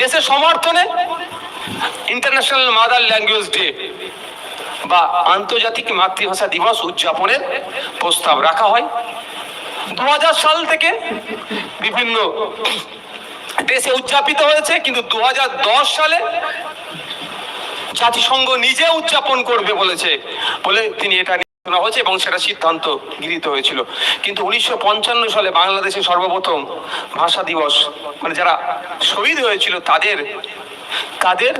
দেশের সমর্থনে international mother language day বা আন্তর্জাতিক মাতৃভাষা দিবস উদযাপনের প্রস্তাব রাখা হয়। দু হাজার সাল থেকে বিভিন্ন দেশে উদযাপিত হয়েছে, কিন্তু দু হাজার দশ সালে জাতিসংঘ নিজে উদযাপন করবে বলেছে, বলে তিনি এটা এবং সেটা সিদ্ধান্ত গৃহীত হয়েছিল। কিন্তু উনিশশো পঞ্চান্ন সালে বাংলাদেশে সর্বপ্রথম ভাষা দিবস মানে যারা শহীদ হয়েছিল তাদের তাদের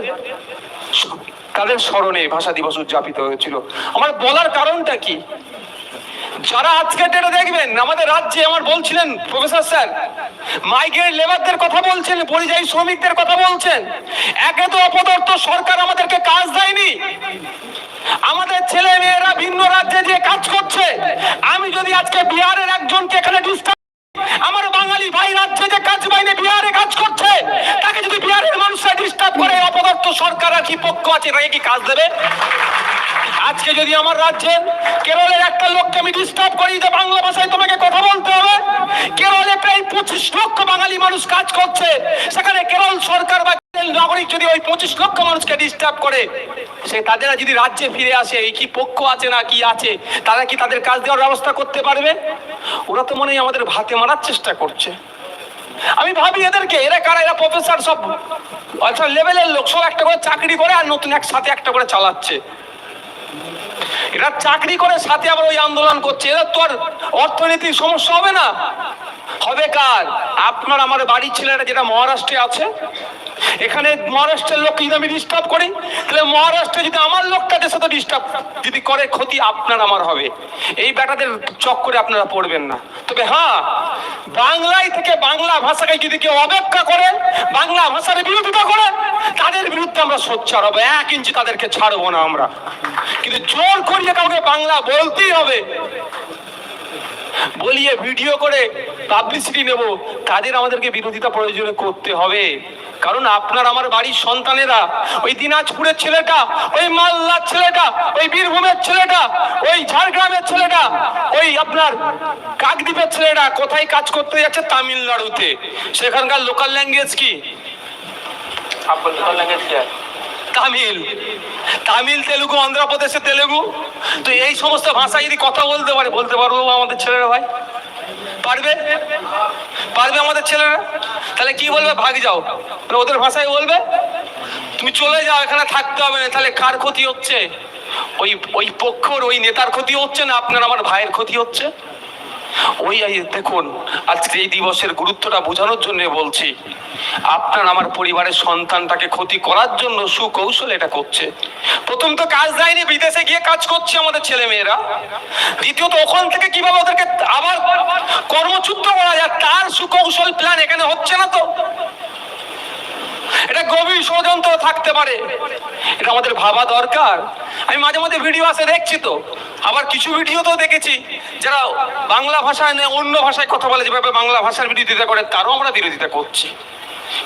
তাদের স্মরণে ভাষা দিবস উদযাপিত হয়েছিল। আমার বলার কারণটা কি? যারা আজকে ডেটে দেখবেন, আমাদের রাজ্যে আমার বলছিলেন প্রফেসর স্যার মাইগ্রেট লেবারদের কথা বলছেন, পরিযায়ী শ্রমিকদের কথা বলছেন। একে তো অপদর্থ সরকার আমাদেরকে কাজ দেয়নি। আমাদের ছেলে মেয়েরা ভিন্ন রাজ্যে যে কাজ করছে, আমি যদি আজকে বিহারের একজনকে এখানে আমার বাঙালি ভাই রাজ্যে যে কাজ পাইনি বিহারে কাজ করছে, তাকে যদি বিহারের মানুষরা ডিস্টার্ব করে অপদর্থ সরকার আর কি পক্ষ আছে তাকে কি কাজ দেবে? আজকে যদি আমার রাজ্যে কেরলের একটা লোককে আমি ডিস্টার্ব করি, যে বাংলা ভাষায় তোমাকে কথা বলতে হবে, কেরলে প্রায় পঁচিশ লক্ষ বাঙালি মানুষ কাজ করছে। সেখানে কেরল সরকার বা নাগরিক যদি ওই পঁচিশ লক্ষ মানুষকে ডিস্টার্ব করে, সে তাদের যদি রাজ্যে ফিরে আসে, এই কি পক্ষ আছে না কি আছে, তারা কি তাদের কাজ দেওয়ার ব্যবস্থা করতে পারবে? ওরা তো মনে হয় আমাদের ভাতে মারার চেষ্টা করছে। আমি ভাবি এদেরকে, এরা কারা? এরা প্রফেসর সব লেভেলের লোক, সব একটা করে চাকরি করে আর নতুন একসাথে একটা করে চালাচ্ছে। এরা চাকরি করে, সাথে আবার ওই আন্দোলন করছে। এরা তো আর অর্থনৈতিক সমস্যা হবে না। হবে কার? আপনার আমার বাড়ির ছেলেরা যেটা মহারাষ্ট্রে আছে, এখানে মহারাষ্ট্রের লোককে যদি আমি ডিস্টার্ব করি, তাহলে মহারাষ্ট্রে যদি আমার লোকটাদের সাথে ডিস্টার্ব যদি করে, ক্ষতি আপনার আমার হবে। এই ব্যাটাদের চক্করে আপনারা পড়বেন না। তবে হ্যাঁ বাংলায় থেকে বাংলা ভাষাকে যদি কেউ অপেক্ষা করে, বাংলা ভাষার বিরোধিতা করে, তাদের বিরুদ্ধে আমরা সোচ্চার হব। এক ইঞ্চি তাদেরকে ছাড়বো না আমরা। কিন্তু জোর করিয়ে কাউকে বাংলা বলতেই হবে। বলিয়ে ভিডিও করে পাবলিসিটি নেব তাদের আমাদেরকে বিরোধিতা প্রয়োজনে করতে হবে। কারণ আপনার আমার বাড়ির সন্তানেরা ওই দিনাজপুরের ছেলেটা ওই মালদার ছেলেটা ওই বীরভূমের ছেলেটা ওই ঝাড়গ্রামের ছেলেটা ওই আপনার কাকদ্বীপের ছেলেটা কোথায় কাজ করতে যাচ্ছে তামিলনাড়ুতে? সেখানকার লোকাল ল্যাঙ্গুয়েজ কি? তামিল। তামিল তেলুগু অন্ধ্রপ্রদেশে তেলুগু। তো এই সমস্ত ভাষা যদি কথা বলতে পারে বলতে পারব আমাদের ছেলেরা ভাই। পারবে? পারবে আমাদের ছেলেরা? তাহলে কি বলবে? ভাগ যাও। মানে ওদের ভাষায় বলবে? তুমি চলে যাও, এখানে থাকতে হবে না, তাহলে কার ক্ষতি হচ্ছে? ওই ওই পক্ষর, ওই নেতার ক্ষতি হচ্ছে না আপনার, আমার ভাইয়ের ক্ষতি হচ্ছে? ওই দেখুন আজকে এই দিবসের গুরুত্বটা বোঝানোর জন্য বলছি, আপনার আমার পরিবারের সন্তানটাকে ক্ষতি করার জন্য সুকৌশল এটা করছে। প্রথম তো কাজ দেয়নি, বিদেশে গিয়ে কাজ করছে আমাদের ছেলে মেয়েরা দ্বিতীয়ত ওখান থেকে কীভাবে ওদেরকে আবার কর্মচ্যুত করা যায়, তার সুকৌশল প্ল্যান এখানে হচ্ছে না তো। এটা গভীর ষড়যন্ত্র থাকতে পারে। এটা আমাদের ভাবা দরকার। আমি মাঝে মাঝে ভিডিও আসে, দেখছি তো। আবার কিছু ভিডিও তো দেখেছি, যারা বাংলা ভাষায় নেই অন্য ভাষায় কথা বলে, যেভাবে বাংলা ভাষার বিরোধিতা করে, তারও আমরা বিরোধিতা করছি।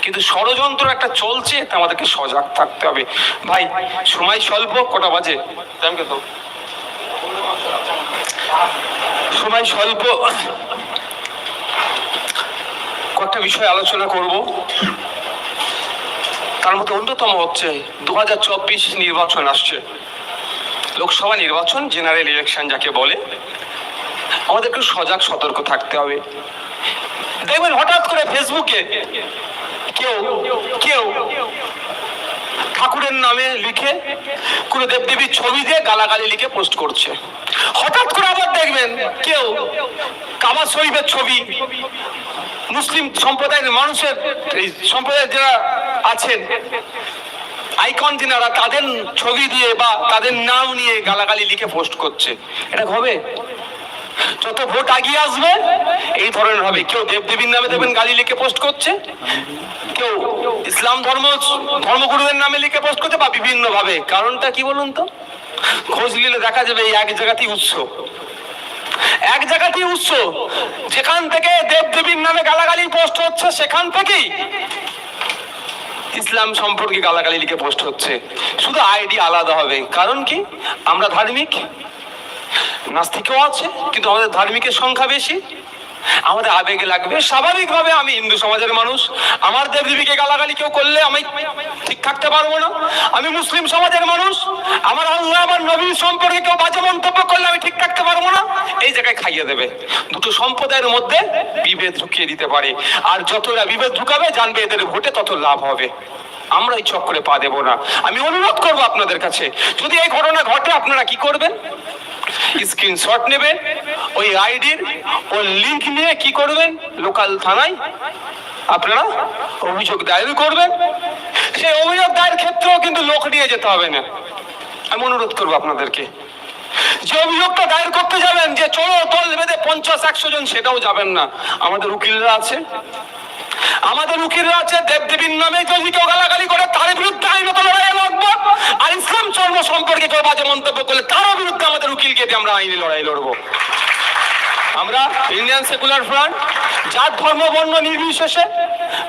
কিন্তু ষড়যন্ত্র একটা চলছে, তা আমাদেরকে সজাগ থাকতে হবে। ভাই, সময় স্বল্প, কটা বাজে? কত সময় স্বল্প। কয়েকটা বিষয় আলোচনা করব। তার মধ্যে অন্যতম হচ্ছে দুহাজার চব্বিশ নির্বাচন আসছে। লোকসভা নির্বাচন জেনারেল ইলেকশন যাকে বলে আমাদেরকে সজাগ, সতর্ক থাকতে হবে। দেখবেন হঠাৎ করে ফেসবুকে কেউ কেউ ঠাকুরের নামে লিখে কোনো দেবদেবীর ছবি দিয়ে গালাগালি লিখে পোস্ট করছে। হঠাৎ করে আবার দেখবেন কেউ কাবা শরীফের ছবি, মুসলিম সম্প্রদায়ের মানুষের, এই সম্প্রদায়ের যারা আছেন। আইকন যিনারা তাদের ছবি দিয়ে বা তাদের নাম নিয়ে গালাগালি লিখে পোস্ট করছে। এটা হবে? যত ভোট আগিয়ে আসবে, এই ধরনের হবে। কেউ দেবদেবীর নামে দেবেন গালি লিখে পোস্ট করছে? কেউ ইসলাম ধর্ম, ধর্মগুরুদের নামে লিখে পোস্ট করছে বা বিভিন্ন ভাবে কারণটা কি বলুন তো? খোঁজ নিলে দেখা যাবে এই এক জায়গাতেই উৎস। এক জায়গাতেই উৎস। যেখান থেকে দেবদেবীর নামে গালাগালি পোস্ট হচ্ছে, সেখান থেকেই ইসলাম সম্পর্কে গালাগালি লিখে পোস্ট হচ্ছে। শুধু আইডি আলাদা হবে। কারণ কি? আমরা ধার্মিক। নাস্তিকও আছে, কিন্তু আমাদের ধার্মিকের সংখ্যা বেশি। আমাদের আবেগে লাগবে। স্বাভাবিকভাবে আমি হিন্দু সমাজের মানুষ। আমার দেবদেবীকে গালাগালি কেউ করলে আমি ঠিক থাকতে পারব না। আমি মুসলিম সমাজের মানুষ। আমার আল্লাহ, আমার নবী সম্পর্কে কেউ বাজে মন্তব্য করলে আমি ঠিক থাকতে পারব না। এই জায়গায় খাইয়ে দেবে। দুটো সম্প্রদায়ের মধ্যে বিভেদ ঢুকিয়ে দিতে পারে। আর যতটা বিভেদ ঢুকাবে, জানবে এদের ভোটে তত লাভ হবে। আমরা এই চক্করে পা দেবো না। আমি অনুরোধ করব আপনাদের কাছে, যদি এই ঘটনা ঘটে, আপনারা কি করবেন? স্ক্রিনশট নেবেন, ওই আইডির ও লিংক নিয়ে কি করবেন লোকাল থানায় আপনারা অভিযোগ দায়ের করবেন। সেই অভিযোগ দায়ের ক্ষেত্রেও কিন্তু লোক নিয়ে যেতে হবে না। আমি অনুরোধ করব আপনাদেরকে, যে অভিযোগটা দায়ের করতে যাবেন, যে চলো দল বেঁধে পঞ্চাশ, একশো জন, সেটাও যাবেন না। আমাদের উকিলরা আছে আমাদের উকিলরা আছে, দেবদেবীর নামে যদি কেউ গালাগালি করে, তার বিরুদ্ধে আইনত লড়াই লড়বো। আর ইসলাম ধর্ম সম্পর্কে কেউ বাজে মন্তব্য করলে তারও বিরুদ্ধে আমাদের উকিলকে আমরা আইনি লড়াই লড়বো। আমরা ইন্ডিয়ান সেকুলার ফ্রন্ট জাত, ধর্ম, বর্ণ নির্বিশেষে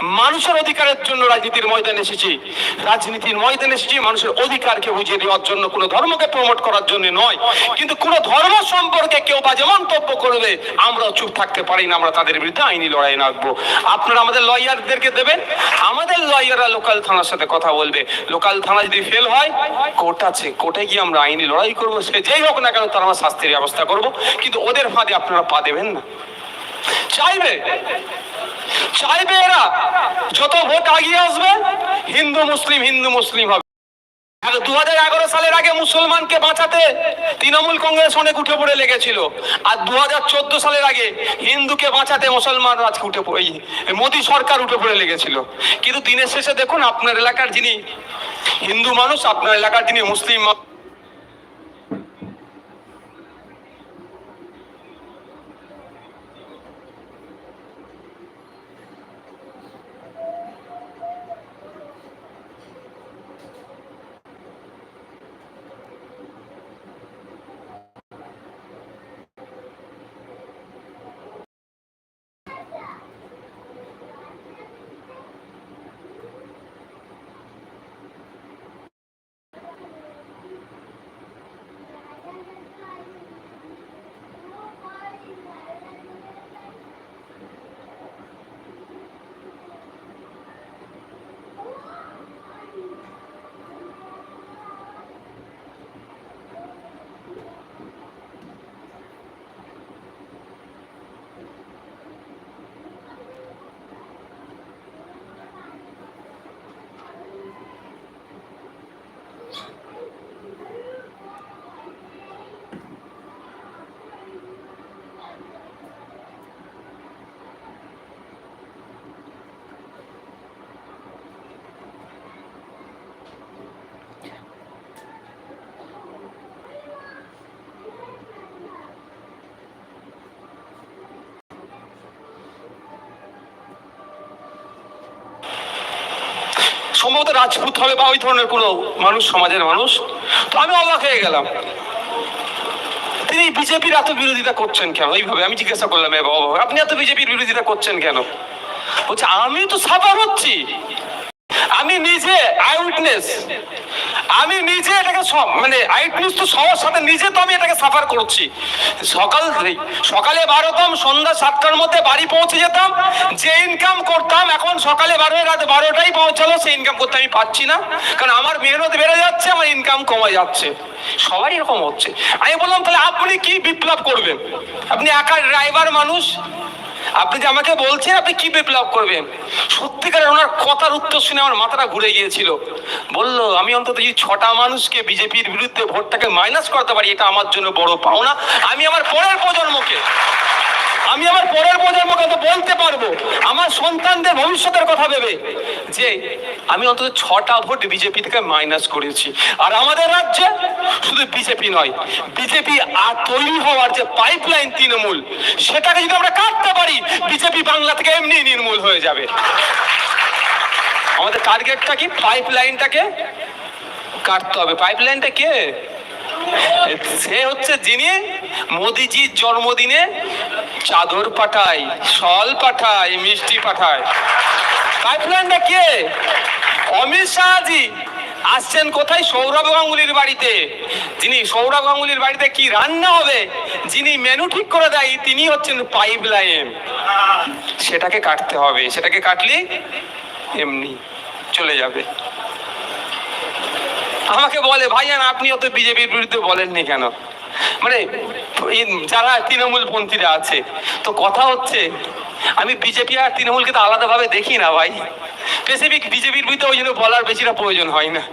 মানুষের অধিকারের জন্য রাজনীতির ময়দানে এসেছি। রাজনীতির ময়দানে এসেছি, মানুষের অধিকারকে বুঝিয়ে দেওয়ার জন্য, কোনো ধর্মকে প্রমোট করার জন্য নয়। কিন্তু কোনো ধর্ম সম্পর্কে কেউ বা বাজে মন্তব্য করবে আমরাও চুপ থাকতে পারি না, আমরা তাদের বিরুদ্ধে আইনি লড়াই রাখব আপনারা আমাদের লয়ারদেরকে দেবেন? আমাদের লয়াররা লোকাল থানার সাথে কথা বলবে। লোকাল থানা যদি ফেল হয়, কোর্ট আছে, কোর্টে গিয়ে আমরা আইনি লড়াই করব, সে যেই হোক না কেন তারা আমরা শাস্তির ব্যবস্থা করব। কিন্তু ওদের ফাঁদে আপনারা পা দেবেন না। চাইবে? চাইবে এরা? যত ভোট আগিয়ে আসবে, হিন্দু মুসলিম হিন্দু মুসলিম হবে। দু হাজার এগারো সালের আগে মুসলমানকে বাঁচাতে তৃণমূল কংগ্রেস অনেক উঠে পড়ে লেগেছিল। আর দু হাজার চোদ্দ সালের আগে হিন্দুকে বাঁচাতে মুসলমান আজকে উঠে পড়ে মোদী সরকার উঠে পড়ে লেগেছিল। কিন্তু দিনের শেষে দেখুন, আপনার এলাকার যিনি হিন্দু মানুষ, আপনার এলাকার যিনি মুসলিম মানুষ, সম্ভবত রাজপুত হবে বা ওই ধরনের কোনো মানুষ, সমাজের মানুষ। তো আমি অবাক হয়ে গেলাম। তিনি বিজেপির এত বিরোধিতা করছেন কেন? এইভাবে আমি জিজ্ঞাসা করলাম বাবা, আপনি এত বিজেপির বিরোধিতা করছেন কেন? বলছে, আমি তো সাফার হচ্ছি। আমি নিজে, আই উইটনেস। আমি নিজে এটাকে মানে আই উইটনেস তো সবার সাথে নিজে তো আমি এটাকে সাফার করছি। সকাল সকালে বারোতাম সন্ধ্যা সাতটার মধ্যে বাড়ি পৌঁছে যেতাম, যে ইনকাম করতাম, এখন সকালে বারো রাত বারোটাই পৌঁছালো, সেই ইনকাম করতে আমি পাচ্ছি না, কারণ আমার মেহনত বেড়ে যাচ্ছে, আমার ইনকাম কমে যাচ্ছে। সবাই এরকম হচ্ছে। আমি বললাম, তাহলে আপনি কি বিপ্লব করবেন? আপনি একা ড্রাইভার মানুষ আপনি যে আমাকে বলছেন, আপনি কি বিপ্লব করবেন? সত্যিকারের ওনার কথার উত্তর শুনে আমার মাথাটা ঘুরে গিয়েছিল। বলল, আমি অন্তত এই ছটা মানুষকে বিজেপির বিরুদ্ধে ভোটটাকে মাইনাস করতে পারি, এটা আমার জন্য বড় পাওনা। আমি আমার পরের প্রজন্মকে আমি আমার পরের প্রজন্মকে তো বলতে পারব। আমার সন্তানদের ভবিষ্যতের কথা ভেবে যে আমি অন্তত ছটা ভোট বিজেপি থেকে মাইনাস করেছি। আর আমাদের রাজ্যে শুধু বিজেপি নয়, বিজেপি আর তৈরি হওয়ার যে পাইপলাইন তৃণমূল, সেটাকে যদি আমরা কাটতে পারি, বিজেপি বাংলা থেকে এমনি নির্মূল হয়ে যাবে। আমাদের টার্গেটটা কি? পাইপলাইনটাকে কাটতে হবে। পাইপলাইনটা কে? সে হচ্ছে যিনি মোদিজির জন্মদিনে চাদর পাঠায়, শল পাঠায়, মিষ্টি পাঠায়। পাইপলাইনটা কে? অমিত শাহজি। আসছেন কোথায়? সৌরভ গাঙ্গুলির বাড়িতে। যিনি সৌরভ গাঙ্গুলির বাড়িতে কি রান্না হবে, যিনি মেনু ঠিক করে দেয়, তিনি হচ্ছেন পাইপ লাইন সেটাকে কাটতে হবে। সেটাকে কাটলে এমনি চলে যাবে। আমাকে বলে ভাইয়ান আপনি অত বিজেপির বিরুদ্ধে বলেননি কেন? মানে যারা তৃণমূল পন্থীরা আছে, তো কথা হচ্ছে, আমি বিজেপি আর তৃণমূলকে তো আলাদাভাবে দেখি না ভাই। স্পেসিফিক বিজেপির বিরুদ্ধে ওই জন্য বলার বেশিটা প্রয়োজন হয় না।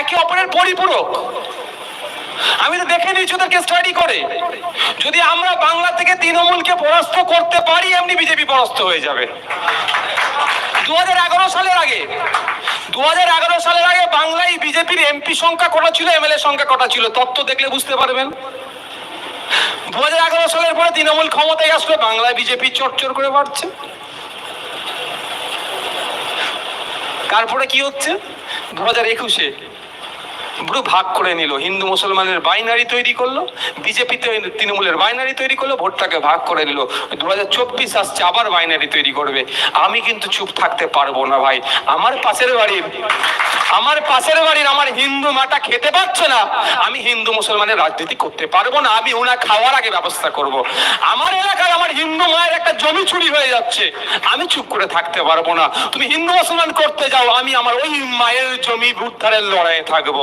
একে অপরের পরিপূরক। আমি তো দেখে নিয়েছি ওদেরকে স্টাডি করে। যদি আমরা বাংলা থেকে তৃণমূলকে পরাস্ত করতে পারি, এমনি বিজেপি পরাস্ত হয়ে যাবে। দু হাজার এগারো সালের আগে দু হাজার এগারো সালের আগে বাংলায় বিজেপির এমপি সংখ্যা কটা ছিল, এমএলএ সংখ্যা কটা ছিল? তত্ত্ব দেখলে বুঝতে পারবেন। দু হাজার এগারো সালের পরে তৃণমূল ক্ষমতায় আসলে বাংলায় বিজেপি চটচর করে বাড়ছে তারপরে কি হচ্ছে? দু হাজার একুশে পুরো ভাগ করে নিল। হিন্দু মুসলমানের বাইনারি তৈরি করল, বিজেপি তৃণমূলের বাইনারি তৈরি করল, ভোটটাকে ভাগ করে নিল। দু হাজার চব্বিশ আসছে আবার বাইনারি তৈরি করবে। আমি কিন্তু চুপ থাকতে পারব না ভাই। আমার পাশের বাড়ির আমার পাশের বাড়ির আমার হিন্দু মাটা খেতে পারছে না। আমি হিন্দু মুসলমানের রাজনীতি করতে পারব না, আমি ওনা খাওয়ার আগে ব্যবস্থা করব। আমার এলাকায় আমার হিন্দু মায়ের একটা জমি চুরি হয়ে যাচ্ছে। আমি চুপ করে থাকতে পারব না। তুমি হিন্দু মুসলমান করতে যাও, আমি আমার ওই মায়ের জমি উদ্ধারের লড়াইয়ে থাকব।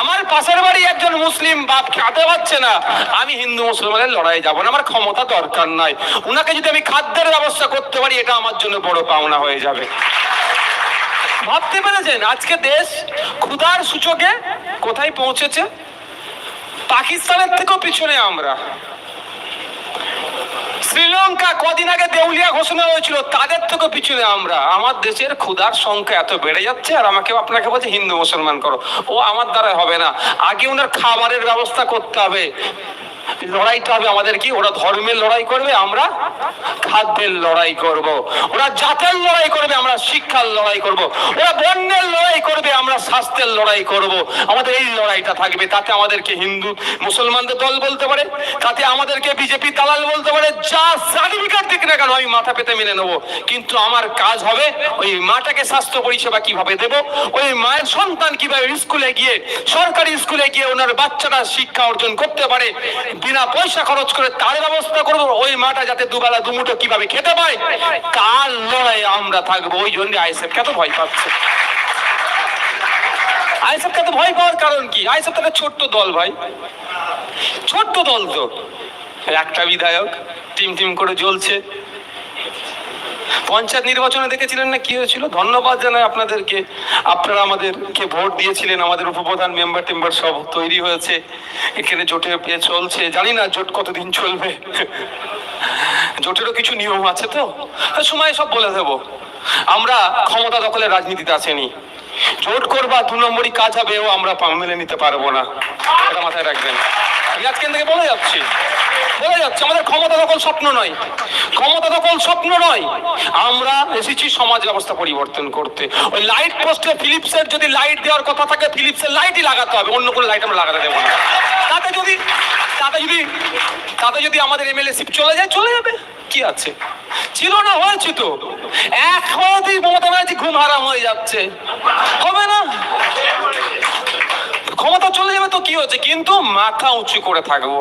আমার পাশের বাড়ি একজন মুসলিম, বাপ খেতে পাচ্ছে না। আমি হিন্দু মুসলমানের লড়াই যাব না, আমার ক্ষমতা দরকার নাই। উনাকে যদি আমি খাদ্যের ব্যবস্থা করতে পারি, এটা আমার জন্য বড় পাওনা হয়ে যাবে। ভাবতে পেরেছেন? আজকে দেশ ক্ষুধার সূচকে কোথায় পৌঁছেছে? পাকিস্তানের থেকেও পিছনে আমরা। শ্রীলঙ্কা কদিন আগে দেউলিয়া ঘোষণা হয়েছিল, তাদের থেকে পিছনে আমরা। আমার দেশের ক্ষুধার সংখ্যা এত বেড়ে যাচ্ছে, আর আমাকে আপনাকে বলছে, হিন্দু মুসলমান করো। ও আমার দ্বারা হবে না। আগে ওনার খাবারের ব্যবস্থা করতে হবে। লড়াইটা হবে, আমাদের কি ওরা ধর্মের লড়াই করবে, আমরা খাদ্যের লড়াই করব। ওরা জাতের লড়াই করবে, আমরা শিক্ষার লড়াই করব। ওরা বন্যের লড়াই করবে, আমরা স্বাস্থ্যের লড়াই করব। আমাদের এই লড়াইটা থাকবে তাতে আমাদেরকে হিন্দু, মুসলমানদের দল বলতে পারে, তাতে আমাদেরকে বিজেপি দালাল বলতে পারে, যা সার্টিফিকেট দিক না কেন, আমি মাথা পেতে মেনে নেব কিন্তু আমার কাজ হবে, ওই মাটাকে স্বাস্থ্য পরিষেবা কীভাবে দেব, ওই মায়ের সন্তান কীভাবে স্কুলে গিয়ে, সরকারি স্কুলে গিয়ে ওনার বাচ্চারা শিক্ষা অর্জন করতে পারে বিনা পয়সা খরচ করে তার ব্যবস্থা করব, ওই মাটা যাতে দুবেলা দুমুটো কীভাবে খেতে পায় তার লড়াই আমরা থাকব। ওই জন্য আইসেফ তো ভয় পাচ্ছে। আইসেফ তো ভয় পাওয়ার কারণ কি? আইসেফ তাহলে ছোট্ট দল ভাই। ছোট্ট দল তো। একটা বিধায়ক, টিম টিম করে জ্বলছে। পঞ্চায়েত নির্বাচনে দেখেছিলেন না কি হয়েছিল? ধন্যবাদ জানাই আপনাদেরকে। আপনারা আমাদেরকে ভোট দিয়েছিলেন, আমাদের উপপ্রধান মেম্বার টেম্বার সব তৈরি হয়েছে। এখানে জোটে চলছে। জানি না জোট কতদিন চলবে। জোটেরও কিছু নিয়ম আছে তো? সময় সব বলে দেবো। আমরা ক্ষমতা দখলের রাজনীতিতে আসেনি। জোট করবা দু নম্বরই কাজ হবে ও আমরা মেনে নিতে পারব না। এটা মাথায় রাখবেন। আমি আজকে থেকে বলে যাচ্ছি। বলে যাচ্ছে, আমাদের ক্ষমতা দখল স্বপ্ন নয়। ক্ষমতা দখল স্বপ্ন নয়। আমরা এসেছি সমাজ ব্যবস্থা পরিবর্তন করতে। ওই লাইট পোস্টে ফিলিপসের যদি লাইট দেওয়ার কথা থাকে ফিলিপসের লাইটই লাগাতে হবে, অন্য কোনো লাইট আমরা লাগাতে দেবো না। তাতে যদি তাতে যদি তাতে যদি আমাদের এমএলএ সিপ চলে যায়, চলে যাবে। কি আছে? ছিল না, হয়েছে তো। এক হতেই মমতা ব্যানার্জি ঘুম হারাম হয়ে যাচ্ছে। হবে না। ক্ষমতা চলে যাবে তো কি হচ্ছে? কিন্তু মাথা উঁচু করে থাকব।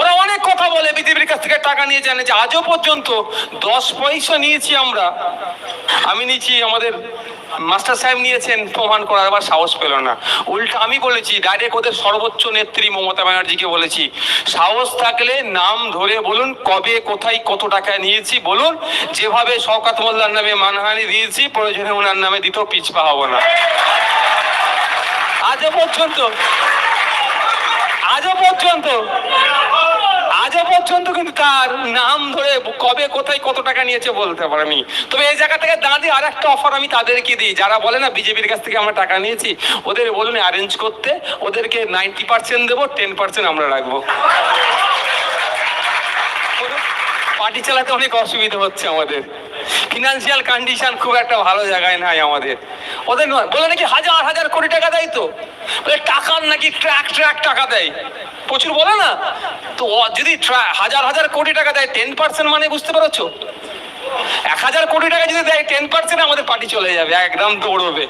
ওরা অনেক কথা বলে বিজেপির কাছ থেকে টাকা নিয়ে জানে যে আজও পর্যন্ত দশ পয়সা নিয়েছি আমরা। আমি নিয়েছি, আমাদের মাস্টার সাহেব নিয়েছেন প্রমাণ করার, আবার সাহস পেল না। উল্টা আমি বলেছি ডাইরেক্ট ওদের সর্বোচ্চ নেত্রী মমতা ব্যানার্জিকে বলেছি। সাহস থাকলে নাম ধরে বলুন, কবে, কোথায়, কত টাকা নিয়েছি বলুন। যেভাবে শওকাত মোল্লার নামে মানহানি দিয়েছি, প্রয়োজনে ওনার নামে দিতেও পিছপা হব না। আজও পর্যন্ত। আজও পর্যন্ত। আজও পর্যন্ত কিন্তু তার নাম ধরে কবে, কোথায় কত টাকা নিয়েছে বলতে পারেনি। তবে এই জায়গা থেকে দাঁড়িয়ে আর একটা অফার আমি তাদেরকে দিই। যারা বলে না, বিজেপির কাছ থেকে আমরা টাকা নিয়েছি, ওদের বলুন অ্যারেঞ্জ করতে, ওদেরকে নাইনটি পার্সেন্ট দেবো টেন পার্সেন্ট আমরা রাখব। পার্টি চালাতে অনেক অসুবিধা হচ্ছে আমাদের। ফিনান্সিয়াল কন্ডিশন খুব একটা ভালো জায়গায় নাই আমাদের। ওদের বলে নাকি হাজার হাজার কোটি টাকা দেয় তো? বলে টাকার নাকি ট্র্যাক ট্র্যাক টাকা দেয়। প্রচুর বলে না? তো যদি হাজার হাজার কোটি টাকা দেয় টেন পার্সেন্ট মানে বুঝতে পেরেছ? এক হাজার কোটি টাকা যদি দেয় টেন পার্সেন্ট আমাদের পার্টি চলে যাবে, একদম দৌড়বে।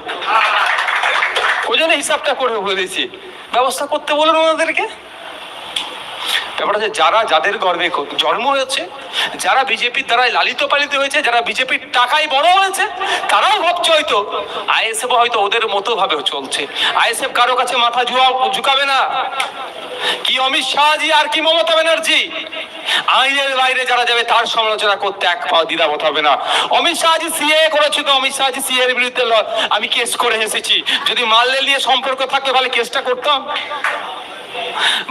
ওই জন্য হিসাবটা করে বলেছি ব্যবস্থা করতে বলুন ওনাদেরকে ব্যাপারটা হচ্ছে যারা, যাদের গর্বে জন্ম হয়েছে, যারা বিজেপির দ্বারা লালিত পালিত হয়েছে, যারা বিজেপির টাকায় বড় হয়েছে, তারাও ভাবছে হয়তো। আইএসএফ হয়তো ওদের মতো ভাবে চলছে। আইএসএফ কারও কাছে মাথা ঝুয়া ঝুঁকাবে না। কি অমিত শাহজি আর কি মমতা ব্যানার্জি? আইনের বাইরে যারা যাবে, তার সমালোচনা করতে এক পাও দ্বিধাবোধ হবে না। অমিত শাহজি সিএ করেছে তো, অমিত শাহজি সিএ এর বিরুদ্ধে আমি কেস করে এসেছি। যদি মাল্লে নিয়ে সম্পর্ক থাকতো তাহলে কেসটা করতাম।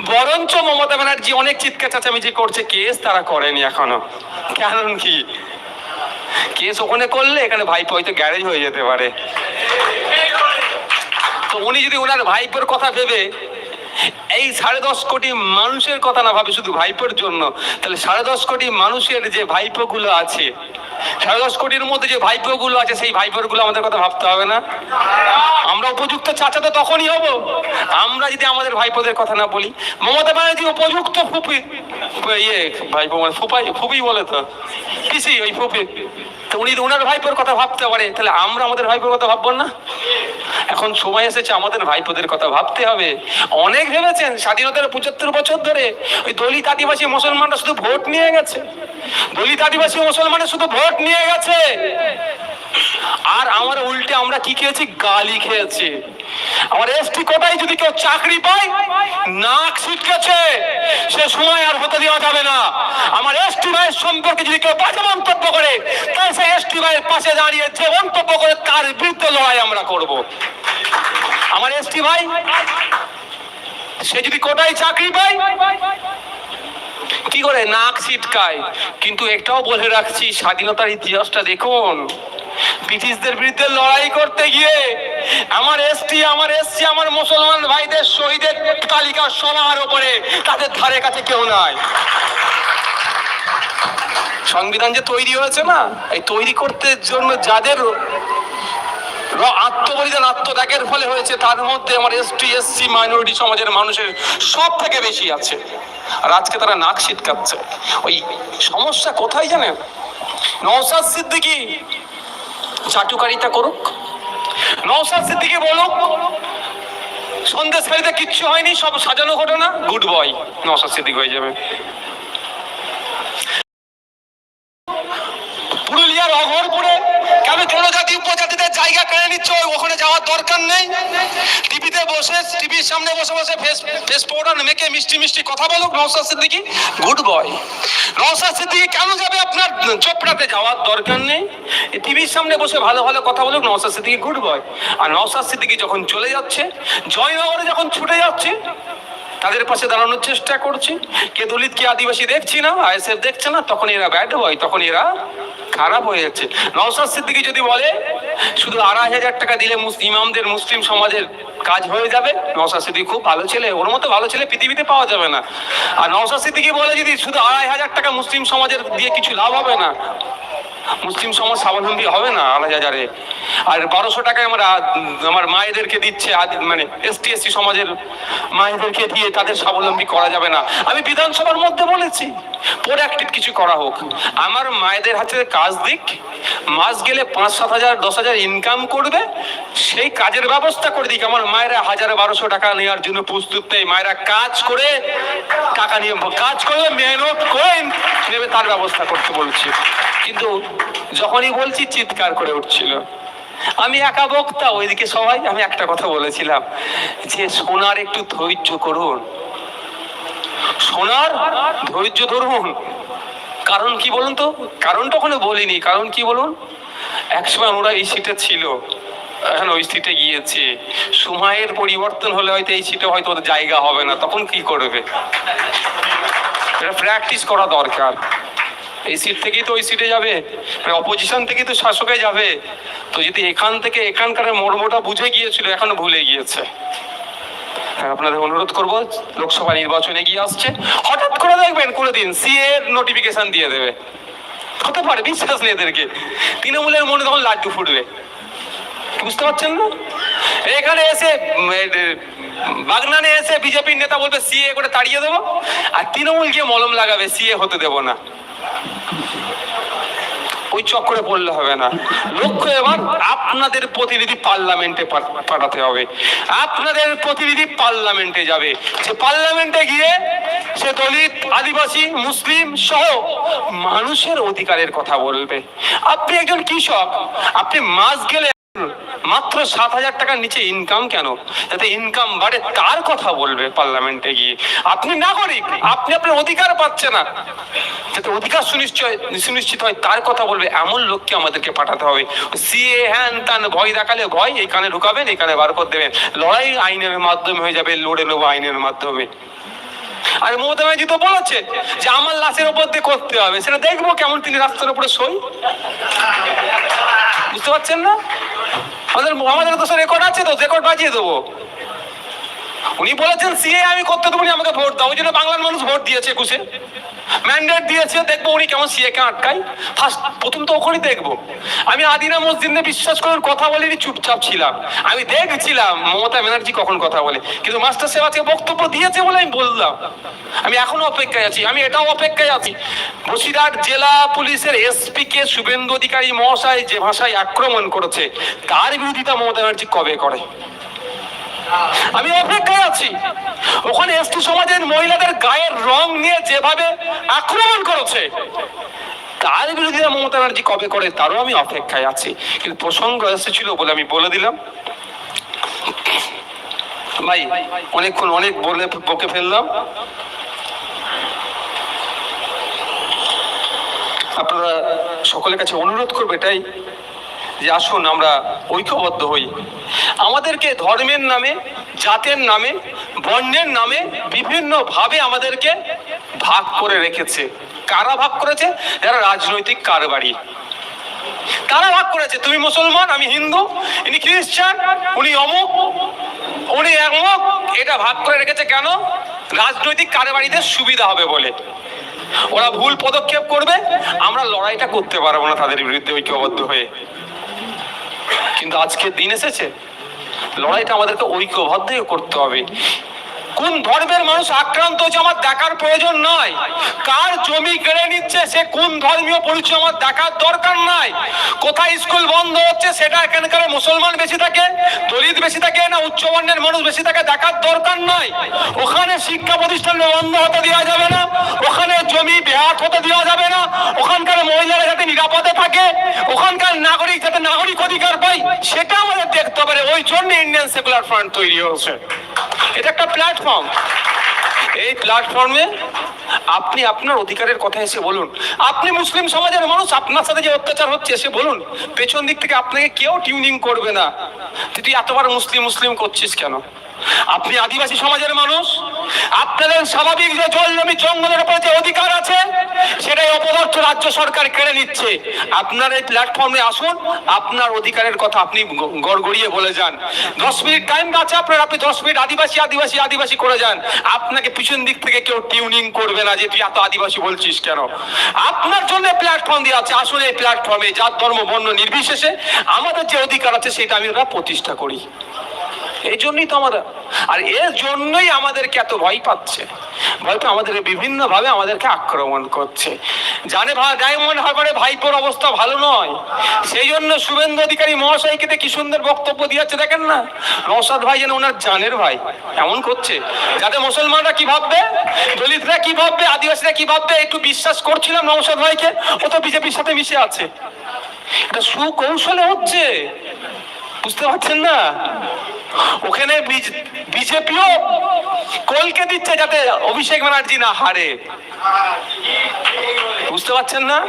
বরঞ্চ মমতা ব্যানার্জি অনেক চিৎকার চেঁচামেচি করছে, কেস তারা করেনি এখনও। কারণ কি? কেস ওখানে করলে এখানে ভাইপো হয়তো গ্যারেজ হয়ে যেতে পারে। তো উনি যদি ওনার ভাইপোর কথা ভেবে, এই সাড়ে দশ কোটি মানুষের কথা না ভাবে শুধু ভাইপোর জন্য, তাহলে সাড়ে দশ কোটি মানুষের যে ভাইপো গুলো আছে সাড়ে দশ কোটির মধ্যে যে ভাইপো গুলো আছে, সেই ভাইপোরগুলো আমাদের কথা ভাবতে হবে না। আমরা উপযুক্ত চাচা তো তখনই হব। আমরা যদি আমাদের ভাইপোদের কথা না বলি, মমতা ব্যানার্জি উপযুক্ত ফুপি ইয়ে ভাইপো মানে ফুপাই, ফুপি বলে তো। পিসি, ওই ফুপি। তো উনি ওনার ভাইপোর কথা ভাবতে পারে। তাহলে আমরা আমাদের ভাইপোর কথা ভাববো না? এখন সময় এসেছে, আমাদের ভাইপোদের কথা ভাবতে হবে। অনেক ভেবেছেন, স্বাধীনতার পঁচাত্তর বছর ধরে ওই দলিত আদিবাসী মুসলমানরা শুধু ভোট নিয়ে গেছে। দলিত আদিবাসী মুসলমানের শুধু ভোট নিয়ে গেছে। আর আমার উল্টে আমরা কি খেয়েছি? গালি খেয়েছি। আমার এসটি কোটায় যদি কেউ চাকরি পায়, নাক ছিটকেছে। সে সময় আর হতে দেওয়া যাবে না। আমার এসটি ভাইয়ের সম্পর্কে যদি কেউ বাজে মন্তব্য করে, তাই সে এসটি ভাইয়ের পাশে দাঁড়িয়ে যে মন্তব্য করে তার বিরুদ্ধে লড়াই আমরা করব। আমার এসটি ভাই, সে যদি কোটায় চাকরি পায় কি করে? নাক ছিটকায়। কিন্তু এটাও বলে রাখছি, স্বাধীনতার ইতিহাসটা দেখুন। ব্রিটিশদের বিরুদ্ধে লড়াই করতে গিয়ে আমার এসটি, আমার এসসি, আমার মুসলমান ভাইদের শহীদের তালিকা সবার উপরে তাদের ধারে কাছে কেউ নাই। সংবিধান যে তৈরি হয়েছে না, এই তৈরি করতে জন্য যাদের আত্মবলিদান, আত্মত্যাগের ফলে হয়েছে, তার মধ্যে আমার এসটি এসসি মাইনরিটি সমাজের মানুষের সব থেকে বেশি আছে। আর আজকে তারা নাক শীতকাচ্ছে ওই সমস্যা কোথায় জানেন? নওসাদ সিদ্দিকি, চাটুকারিতা করুক। নওসাদ সিদ্দিকি বলুক সন্দেশকারীতে কিচ্ছু হয়নি, সব সাজানো ঘটনা, গুড বয় নওসাদ সিদ্দিক হয়ে যাবে পুরুলিয়ার অঘরপুরে কেন জনজাতি উপজাতিদের জায়গা কেড়ে নিচ্ছ ওখানে যাওয়ার দরকার নেই। টিভিতে বসে, টিভির সামনে বসে বসে ফেস ফেস পাউডার মেখে মিষ্টি মিষ্টি কথা বলুক নওসাদ সিদ্দিকি গুড বয় নওসাদ সিদ্দিকি, কেন যাবে আপনার চোপড়াতে যাওয়ার দরকার নেই? টিভির সামনে বসে ভালো ভালো কথা বলুক নওসাদ সিদ্দিকি গুড বয় আর নওসাদ সিদ্দিকি যখন চলে যাচ্ছে, জয়নগরে যখন ছুটে যাচ্ছে তাদের পাশে দাঁড়ানোর চেষ্টা করছি। কে দলিত কে আদিবাসী দেখছি না, আইএসএফ দেখছে না তখন এরা ব্যাড বয় তখন এরা খারাপ হয়ে যাচ্ছে। নওসাদ সিদ্দিকি যদি বলে, শুধু আড়াই হাজার টাকা দিলে ইমামদের মুসলিম সমাজের কাজ হয়ে যাবে? নওসাদ সিদ্দিকি খুব ভালো ছেলে, ওর মতো ভালো ছেলে পৃথিবীতে পাওয়া যাবে না। আর নওসাদ সিদ্দিকি বলে যদি, শুধু আড়াই হাজার টাকা মুসলিম সমাজের দিয়ে কিছু লাভ হবে না? মুসলিম সমাজ স্বাবলম্বী হবে না আড়াই হাজারে আর বারোশো টাকায় আমরা, আমার মায়েদেরকে দিচ্ছে মানে এসটি এসসি সমাজের মায়েদেরকে দিয়ে তাদের স্বাবলম্বী করা যাবে না। আমি বিধানসভার মধ্যে বলেছি, প্রোডাক্টিভ কিছু করা হোক। আমার মায়েদের হাতে কাজ দিক মাস গেলে পাঁচ, সাত হাজার, দশ হাজার ইনকাম করবে, সেই কাজের ব্যবস্থা করে দিক। আমার মায়েরা হাজার বারোশো টাকা নেওয়ার জন্য প্রস্তুত নেই। মায়েরা কাজ করে টাকা নিয়ে কাজ করে, মেহনত করে নেবে, তার ব্যবস্থা করতে বলছি। কিন্তু যখনই বলছি, চিৎকার করে উঠছিল। আমি একা বক্তা, ওইদিকে সবাই, আমি একটা কথা বলেছিলাম যে, সোনার একটু ধৈর্য করুন সোনার ধৈর্য ধরুন। কারণ কি বলুন তো? কারণটা ওখানে বলিনি। কারণ কি বলুন? একসময় ওরা এই সিটে ছিল। এখন ওই সিটে গিয়েছে। সময়ের পরিবর্তন হলে হয়তো এই সিটে হয়তো ওদের জায়গা হবে না। তখন কি করবে? এটা প্র্যাকটিস করা দরকার। এই সিট থেকেই তো ওই সিটে যাবে। অপোজিশন থেকেই তো শাসকে যাবে। তো যদি এখান থেকে এখানকার মর্মটা বুঝে গিয়েছিল, এখনও ভুলে গিয়েছে। আপনাদের অনুরোধ করব, লোকসভা নির্বাচনে গিয়ে আসছে। হঠাৎ করে দেখবেন কোনো কোনোদিন সিএ নোটিফিকেশন দিয়ে দেবে। হতে পারে, বিশ্বাস নেই এদেরকে। তৃণমূলের মনে তখন লাড্ডু ফুটবে। বুঝতে পারছেন না? এখানে এসে বাগনানে এসে বিজেপির নেতা বলবে সিএ করে তাড়িয়ে দেবো। আর তৃণমূল গিয়ে মলম লাগাবে সিএ হতে দেবো না। ওই চক্রে পড়লে হবে না। লক্ষ্য এবার আপনাদের প্রতিনিধি পার্লামেন্টে পাঠাতে হবে। আপনাদের প্রতিনিধি পার্লামেন্টে যাবে। সে পার্লামেন্টে গিয়ে সে দলিত, আদিবাসী, মুসলিম সহ মানুষের অধিকারের কথা বলবে। আপনি একজন কৃষক, আপনি মাস গেলে মাত্র সাত হাজার টাকার নিচে ইনকাম কেন? যাতে ইনকাম বাড়ে, তার কথা বলবে পার্লামেন্টে গিয়ে। আপনি নাগরিক, আপনি আপনার অধিকার পাচ্ছে না। যাতে অধিকার সুনিশ্চয়, সুনিশ্চিত হয়, তার কথা বলবে, এমন লোককে আমাদেরকে পাঠাতে হবে। সিএ হ্যান তান ভয় দেখালে ভয় এই কানে ঢুকাবেন, এই কানে বার করে দেবেন। লড়াই আইনের মাধ্যমে হয়ে যাবে, লড়ে নেব আইনের মাধ্যমে। আর মমতা ব্যানার্জি তো বলেছে যে, আমার লাশের উপর দিয়ে করতে হবে। সেটা দেখব কেমন তিনি রাস্তার উপরে সই বুঝতে পারছেন না? আমাদের আমাদের তো রেকর্ড আছে তো রেকর্ড বাজিয়ে দেবো। উনি বলেছেন সিএ আমি করতে দেবো আমাকে ভোট দাও। ওই জন্য বাংলার মানুষ ভোট দিয়েছে একুশে। ম্যান্ডেট দিয়েছে, দেখব উনি কেমন সিএ কে আটকায়। ফার্স্ট প্রথম তো ওখানেই দেখব। আমি আদিনা মসজিদে বিশ্বাস করার কথা বলিনি, চুপচাপ ছিলাম। আমি দেখছিলাম, মমতা ব্যানার্জি কখন কথা বলে। কিন্তু মাস্টার সাহেব আজকে বক্তব্য দিয়েছে বলে আমি বললাম। আমি এখনও অপেক্ষায় আছি, আমি এটাও অপেক্ষায় আছি। বসিরহাট জেলা পুলিশের এসপি কে শুভেন্দু অধিকারী মহাশয় যে ভাষায় আক্রমণ করেছে, তার বিরোধিতা মমতা ব্যানার্জি কবে করে? আমি অপেক্ষায় আছি। ওখানে এসটি সমাজের মহিলাদের গায়ের রং নিয়ে যেভাবে আক্রমণ করেছে, তার বিরোধিতা মমতা ব্যানার্জি কবে করে, তারও আমি অপেক্ষায় আছি। কিন্তু প্রসঙ্গ এসেছিল বলে আমি বলে দিলাম। ভাই, অনেকক্ষণ অনেক বলে বকে ফেললাম। আপনারা সকলের কাছে অনুরোধ করব এটাই যে আসুন আমরা ঐক্যবদ্ধ হই। আমাদেরকে ধর্মের নামে, জাতের নামে, বর্ণের নামে বিভিন্নভাবে আমাদেরকে ভাগ করে রেখেছে। কারা ভাগ করেছে? যারা রাজনৈতিক কারবারি। তারা ভাগ করেছে। তুমি মুসলমান, আমি হিন্দু, ইনি খ্রিস্টান, উনি অমুক, উনি একমুক এটা ভাগ করে রেখেছে কেন? রাজনৈতিক কারবারিদের সুবিধা হবে বলে। ওরা ভুল পদক্ষেপ করবে, আমরা লড়াইটা করতে পারব না তাদের বিরুদ্ধে ঐক্যবদ্ধ হয়ে। কিন্তু আজকে দিন এসেছে। লড়াইটা আমাদেরকে ঐক্যবদ্ধ করতে হবে। কোন ধর্মের মানুষ আক্রান্ত হচ্ছে আমার দেখার প্রয়োজন নয় কার জমি কেড়ে নিচ্ছে, সে কোন ধর্মীয় পরিচয় আমার দেখার দরকার নাই। কোথায় স্কুল বন্ধ হচ্ছে, সেটা এখানকার মুসলমান বেশি থাকে, দলিত বেশি থাকে না উচ্চবর্ণের মানুষ বেশি থাকে, দেখার দরকার নয় ওখানে শিক্ষা প্রতিষ্ঠান বন্ধ হতে দেওয়া যাবে না, ওখানে জমি বেহাত হতে দেওয়া যাবে না, ওখানকার মহিলারা যাতে নিরাপদে থাকে, ওখানকার নাগরিক যাতে নাগরিক অধিকার পায়, সেটা আমাদের দেখতে পারে ওই জন্য ইন্ডিয়ান সেকুলার ফ্রন্ট তৈরি হয়েছে। এটা একটা প্ল্যাটফর্ম এই প্ল্যাটফর্মে আপনি আপনার অধিকারের কথা এসে বলুন। আপনি মুসলিম সমাজের মানুষ, আপনার সাথে যে অত্যাচার হচ্ছে এসে বলুন। পেছন দিক থেকে আপনাকে কেউ টিউনিং করবে না। তুই এতবার মুসলিম মুসলিম করছিস কেন? আপনি আদিবাসী সমাজের মানুষ আপনাদের স্বাভাবিক যে জল জমি জঙ্গলের উপরে যে অধিকার আছে, সেটাই অপদার্থ রাজ্য সরকার কেড়ে নিচ্ছে। আপনার এই প্ল্যাটফর্মে আসুন, আপনার অধিকারের কথা আপনি গড়গড়িয়ে বলে যান। দশ মিনিট টাইম আছে আপনার আপনি দশ মিনিট আদিবাসী আদিবাসী আদিবাসী করে যান। আপনাকে পিছন দিক থেকে কেউ টিউনিং করবে না যে তুই এত আদিবাসী বলছিস কেন? আপনার জন্য প্ল্যাটফর্ম দিয়ে আছে। আসলে এই প্ল্যাটফর্মে জাত, ধর্ম, বর্ণ নির্বিশেষে আমাদের যে অধিকার আছে, সেটা আমি প্রতিষ্ঠা করি। এই জন্যই তো আমরা আর এর জন্যই আমাদেরকে এত ভয় পাচ্ছে। ভয় আমাদের বিভিন্ন ভাবে আমাদেরকে আক্রমণ করছে। জানে ভাই হয় হারবারে ভাইপোর অবস্থা ভালো নয়। সেই জন্য শুভেন্দু অধিকারী মহাশয়কে কি সুন্দর বক্তব্য দিয়েছে, দেখেন না? নৌসাদ ভাই যেন ওনার জানের ভাই। এমন করছে। যাতে মুসলমানরা কি ভাববে? দলিতরা কি ভাববে? আদিবাসীরা কি ভাববে? একটু বিশ্বাস করছিলাম নৌসাদ ভাইকে। ও তো বিজেপির সাথে মিশে আছে। এটা সুকৌশলে হচ্ছে। বুঝতে পারছেন না? ওখানে বিজেপিও কলকে দিচ্ছে যাতে অভিষেক ব্যানার্জি না হারে। বুঝতে পারছেন না?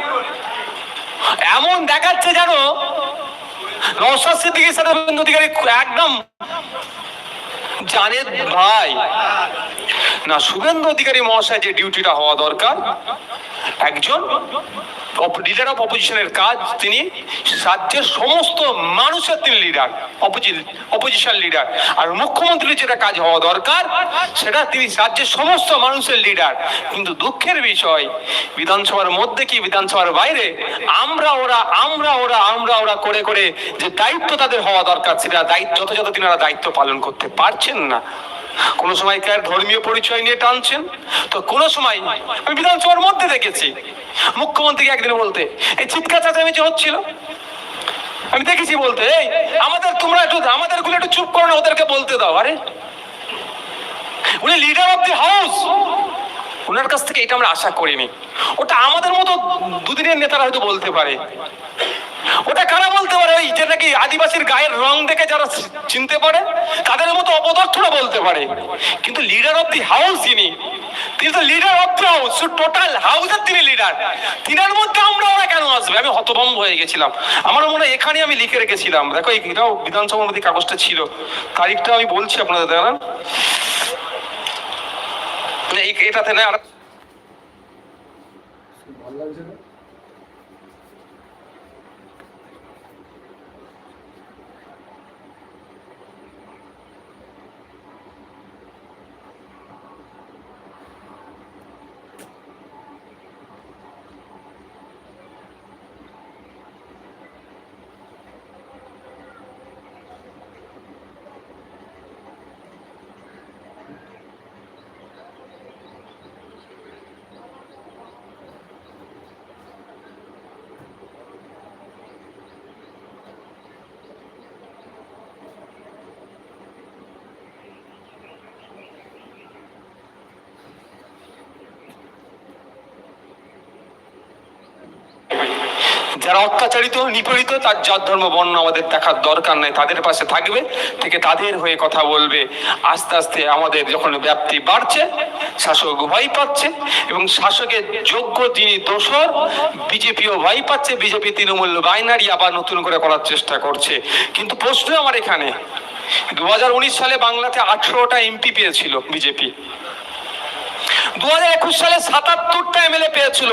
এমন দেখাচ্ছে যেন সাথে অধিকারী একদম জানে ভাই। না, শুভেন্দু অধিকারী মহাশয় যে ডিউটিটা হওয়া দরকার, একজন লিডার অফ অপোজিশনের কাজ, তিনি রাজ্যের সমস্ত মানুষের তিনি লিডার অপোজিশন লিডার আর মুখ্যমন্ত্রীর যেটা কাজ হওয়া দরকার, সেটা তিনি রাজ্যের সমস্ত মানুষের লিডার কিন্তু দুঃখের বিষয়, বিধানসভার মধ্যে কি বিধানসভার বাইরে, আমরা ওরা আমরা ওরা আমরা ওরা করে করে যে দায়িত্ব তাদের হওয়া দরকার, সেটা দায়িত্ব, যথাযথ তিনারা দায়িত্ব পালন করতে পারছেন না। কোনো সময় কার ধর্মীয় পরিচয় নিয়ে টানছেন? তো কোনো সময় আমি বিধানসভার মধ্যে দেখেছি। মুখ্যমন্ত্রীকে একদিন বলতে, এই চিৎকার চাচামেচি হচ্ছিল? আমি দেখেছি বলতে, এই, আমাদের তোমরা একটু আমাদেরগুলো একটু চুপ করো না, ওদেরকে বলতে দাও। আরে, উনি লিডার অফ দি হাউস ওনার কাছ থেকে এটা আমরা আশা করিনি। ওটা আমাদের মতো দুদিনের নেতারা হয়তো বলতে পারে। ওটা কারা বলতে পারে? ওই নাকি আদিবাসীর গায়ের রং দেখে যারা চিনতে পারে, তাদের মতো অপদার্থরা বলতে পারে। কিন্তু লিডার অফ দি হাউস যিনি তিনি তো leader of the house total হাউসের তিনি লিডার তিনার মধ্যে আমরা ওরা কেন আসবে? আমি হতভম্ব হয়ে গেছিলাম। আমার মনে হয় এখানে আমি লিখে রেখেছিলাম। দেখো, এটাও বিধানসভার মধ্যে কাগজটা ছিল। তারিখটা আমি বলছি আপনাদের, দাঁড়ান। এটাতে না আর ভালো লাগছে না? যারা অত্যাচারিত, নিপীড়িত, তার জাত, ধর্ম, বর্ণ আমাদের দেখার দরকার নাই। তাদের পাশে থাকবে, থেকে তাদের হয়ে কথা বলবে। আস্তে আস্তে আমাদের যখন ব্যাপ্তি বাড়ছে, শাসক ভয় পাচ্ছে এবং শাসকের যোগ্য যিনি দোষর, বিজেপিও ভয় পাচ্ছে। বিজেপি তৃণমূল বাইনারি আবার নতুন করে করার চেষ্টা করছে। কিন্তু প্রশ্ন আমার এখানে, দু হাজার উনিশ সালে বাংলাতে আঠেরোটা এমপি পেয়েছিল বিজেপি। দু হাজার একুশ সালে সাতাত্তরটা এমএলএ পেয়েছিল।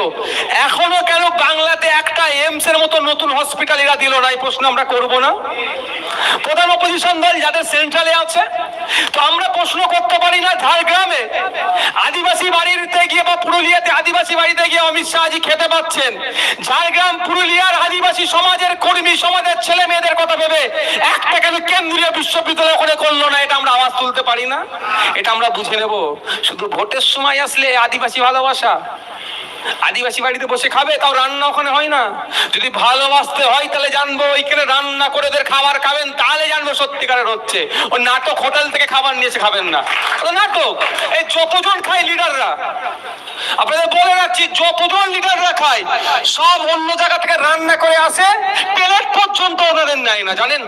এখনও কেন বাংলাতে একটা এমস এর মতো নতুন হসপিটাল এরা দিল না? এই প্রশ্ন আমরা করব না। প্রধান অপোজিশন দল যাদের সেন্ট্রালে আছে, তো আমরা প্রশ্ন করতে পারি না ঝাড়গ্রামে। আদিবাসী বাড়িতে গিয়ে বা পুরুলিয়াতে আদিবাসী বাড়িতে গিয়ে অমিত শাহজি খেতে পাচ্ছেন। ঝাড়গ্রাম, পুরুলিয়ার আদিবাসী সমাজের কর্মী, সমাজের ছেলে মেয়েদের কথা ভেবে একটা কেন কেন্দ্রীয় বিশ্ববিদ্যালয় করে করল না, এটা আমরা আওয়াজ তুলতে পারি না। এটা আমরা বুঝে নেব। শুধু ভোটের সময় আসলে আদিবাসী ভালোবাসা। আদিবাসী বাড়িতে বসে খাবে, তাও রান্না ওখানে হয় না। যদি ভালোবাসতে হয়, তাহলে জানব ওইখানে রান্না করে ওদের খাবার খাবেন, তাহলে জানব সত্যিকারের হচ্ছে। ও নাটক হোটেল থেকে খাবার নিয়ে এসে খাবেন না। নাটক! এই যতজন খায় লিডাররা। আপনাদের বলে রাখছি, যতজন লিডাররা খায়, সব অন্য জায়গা থেকে রান্না করে আসে, প্লেট পর্যন্ত ওনাদের নেয় না, জানেন?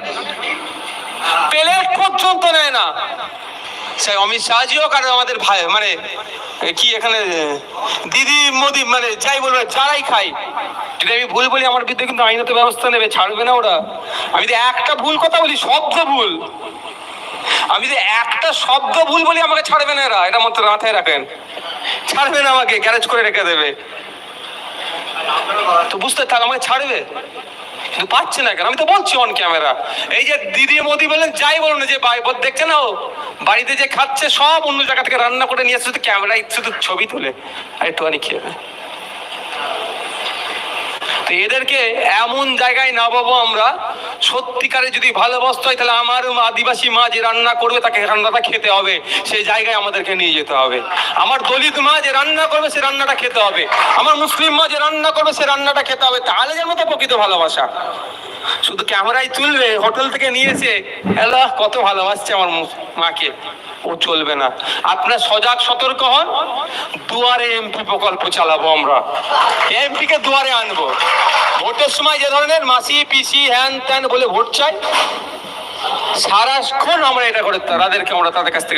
প্লেট পর্যন্ত নেয় না। সে অমিত শাহজি হোক আর আমাদের ভাই মানে কি এখানে দিদি, মোদি মানে যাই বলবে, যারাই খাই। যদি আমি ভুল বলি, আমার বিরুদ্ধে কিন্তু আইনত ব্যবস্থা নেবে, ছাড়বে না ওরা। আমি যদি একটা ভুল কথা বলি, শব্দ ভুল। আমি যদি একটা শব্দ ভুল বলি, আমাকে ছাড়বে না এরা। এটা মতো মাথায় রাখেন। ছাড়বে না আমাকে, গ্যারেজ করে রেখে দেবে। তো বুঝতে তাহলে আমাকে ছাড়বে? পাচ্ছে না কেন? আমি তো বলছি অন ক্যামেরা এই যে দিদি মোদি বলেন, যাই বলুন যে দেখছে না ও? বাড়িতে যে খাচ্ছে, সব অন্য জায়গা থেকে রান্না করে নিয়ে আসছে, শুধু ক্যামেরায় শুধু ছবি তুলে। আর একটুখানি খেয়ে। তো এদেরকে এমন জায়গায় নামাবো আমরা সত্যিকারে যদি ভালোবাসতে হয় তাহলে আমার আদিবাসী মা যে রান্না করবে, তাকে রান্নাটা খেতে হবে। সেই জায়গায় আমাদেরকে নিয়ে যেতে হবে। আমার দলিত মা যে রান্না করবে, সে রান্নাটা খেতে হবে। আমার মুসলিম মা যে রান্না করবে, সে রান্নাটা খেতে হবে। তাহলে যেন তো প্রকৃত ভালোবাসা। শুধু ক্যামেরায় তুলবে, হোটেল থেকে নিয়েছে এলা কত ভালোবাসছে আমার মাকে। ও চলবে না। আপনার সজাগ সতর্ক হন। দুয়ারে এমপি প্রকল্প চালাবো আমরা। এমপি কে দুয়ারে আনব। ভোটের সময় যে ধরনের মাসি, পিসি, হ্যান ত্যান বলে ভোট চাই সারাক্ষণ আমরা এটা করে তাদেরকে আমরা তাদের কাছ থেকে